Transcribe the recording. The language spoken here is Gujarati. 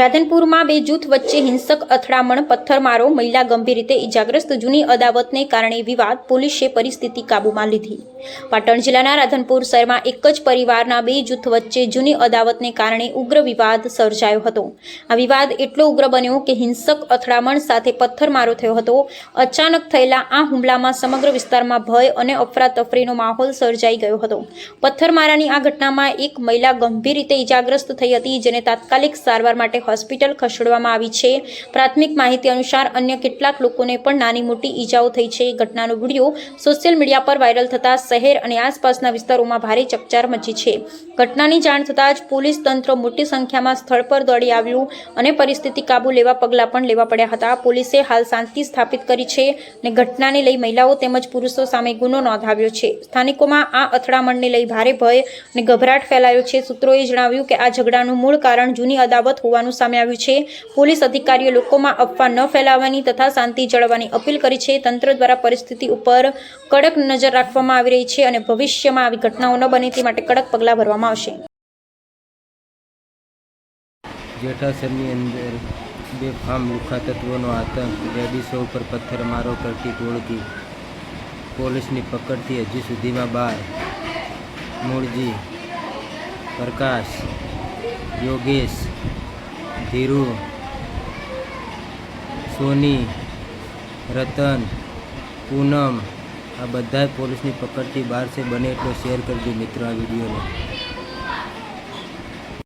રાધનપુરમાં બે જૂથ વચ્ચે હિંસક અથડામણ, પથ્થરમારો, મહિલા ગંભીર રીતે ઇજાગ્રસ્ત જૂની અદાવતને કારણે વિવાદ પોલીસે પરિસ્થિતિ કાબૂમાં લીધી. પાટણ જિલ્લાના રાધનપુર શહેરમાં એક જ પરિવારના બે જૂથ વચ્ચે જૂની અદાવતને કારણે ઉગ્ર વિવાદ સર્જાયો હતો. આ વિવાદ એટલો ઉગ્ર બન્યો કે હિંસક અથડામણ સાથે પથ્થરમારો થયો હતો. અચાનક થયેલા આ હુમલામાં સમગ્ર વિસ્તારમાં ભય અને અફરાતફરીનો માહોલ સર્જાઈ ગયો હતો. પથ્થરમારાની આ ઘટનામાં એક મહિલા ગંભીર રીતે ઇજાગ્રસ્ત થઈ હતી, જેને તાત્કાલિક સારવાર માટે હોસ્પિટલ ખસેડવામાં આવી છે. પ્રાથમિક માહિતી અનુસાર અન્ય કેટલાક લોકોને પણ નાની મોટી ઈજાઓ થઈ છે. ઘટનાનો વીડિયો સોશિયલ મીડિયા પર વાયરલ થતાં શહેર અને આસપાસના વિસ્તારોમાં ભારે ચકચાર મચી છે. ઘટનાની જાણ થતાં જ પોલીસ તંત્ર મોટી સંખ્યામાં સ્થળ પર દોડી આવ્યું અને પરિસ્થિતિ કાબુ લેવા પગલાં પણ લેવા પડ્યા હતા. પોલીસે હાલ શાંતિ સ્થાપિત કરી છે અને ઘટનાને લઈ મહિલાઓ તેમજ પુરુષો સામે ગુનો નોંધાવ્યો છે. સ્થાનિકોમાં આ અથડામણને લઈ ભારે ભય અને ગભરાટ ફેલાયો છે. સૂત્રોએ જણાવ્યું કે આ ઝઘડાનું મૂળ કારણ જૂની અદાવત હોવાનું સામે આવ્યું છે. પોલીસ અધિકારીઓ લોકોમાં અફવા ન ફેલાવવાની તથા શાંતિ જાળવવાની અપીલ કરી છે. તંત્ર દ્વારા પરિસ્થિતિ ઉપર કડક નજર રાખવામાં આવી રહી છે અને ભવિષ્યમાં આવી ઘટનાઓ ન બને તે માટે કડક પગલાં ભરવામાં આવશે. જેઠાસરની અંદર બેફામ લુખા તત્વોનો આતંક લેડીસો ઉપર પથ્થરમારો કરતી ટોળકી, પોલીસની પકડથી હજી સુધીમાં બાર, મૂળજી, પ્રકાશ, યોગેશ ધીરુ, સોની, રતન, પૂનમ, આ બધા પોલીસની પકડથી બહાર છે. બને એટલો શેર કરજો મિત્રો આ વિડીયોને.